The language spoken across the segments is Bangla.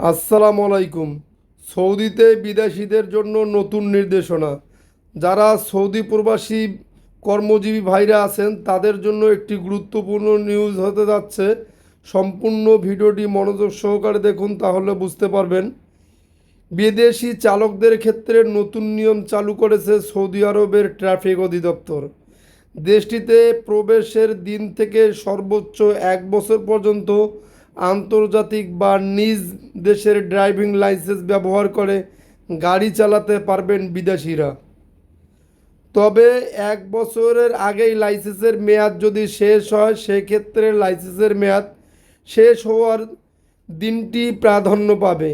আসসালামু আলাইকুম। সৌদিতে বিদেশিদের জন্য নতুন নির্দেশনা। যারা সৌদি প্রবাসী কর্মজীবী ভাইরা আছেন, তাদের জন্য একটি গুরুত্বপূর্ণ নিউজ হতে যাচ্ছে। সম্পূর্ণ ভিডিওটি মনোযোগ সহকারে দেখুন, তাহলে বুঝতে পারবেন। বিদেশি চালকদের ক্ষেত্রে নতুন নিয়ম চালু করেছে সৌদি আরবের ট্রাফিক অধিদপ্তর। দেশটিতে প্রবেশের দিন থেকে সর্বোচ্চ এক বছর পর্যন্ত আন্তর্জাতিক বা নিজ দেশের ড্রাইভিং লাইসেন্স ব্যবহার করে গাড়ি চালাতে পারবেন বিদেশিরা। তবে এক বছরের আগেই লাইসেন্সের মেয়াদ যদি শেষ হয়, সেক্ষেত্রে লাইসেন্সের মেয়াদ শেষ হওয়ার দিনটি প্রাধান্য পাবে।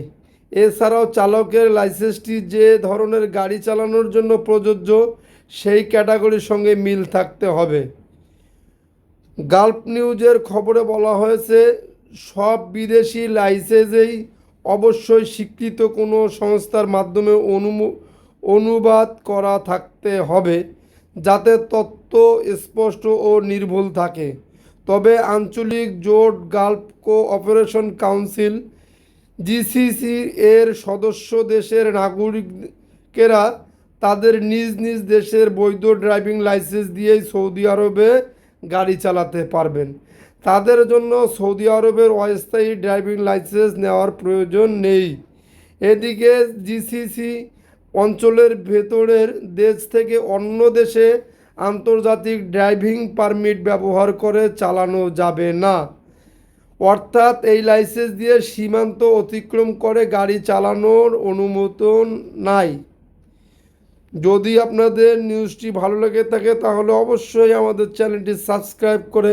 এছাড়াও চালকের লাইসেন্সটি যে ধরনের গাড়ি চালানোর জন্য প্রযোজ্য, সেই ক্যাটাগরির সঙ্গে মিল থাকতে হবে। গাল্প নিউজের খবরে বলা হয়েছে সব বিদেশি লাইসেন্সেই অবশ্যই স্বীকৃত কোনো সংস্থার মাধ্যমে অনুম, অনুবাদ করা থাকতে হবে, যাতে তথ্য স্পষ্ট ও নির্ভুল থাকে। তবে আঞ্চলিক জোট গাল্ফ কোঅপারেশন কাউন্সিল, জিসিসি এর সদস্য দেশের নাগরিকেরা তাদের নিজ নিজ দেশের বৈধ ড্রাইভিং লাইসেন্স দিয়েই সৌদি আরবে গাড়ি চালাতে পারবেন। তাদের জন্য সৌদি আরবের অস্থায়ী ড্রাইভিং লাইসেন্স নেওয়ার প্রয়োজন নেই। এদিকে জিসিসি অঞ্চলের ভেতরের দেশ থেকে অন্য দেশে আন্তর্জাতিক ড্রাইভিং পারমিট ব্যবহার করে চালানো যাবে না। অর্থাৎ এই লাইসেন্স দিয়ে সীমান্ত অতিক্রম করে গাড়ি চালানোর অনুমোদন নাই। যদি আপনাদের নিউজটি ভালো লেগে থাকে, তাহলে অবশ্যই আমাদের চ্যানেলটি সাবস্ক্রাইব করে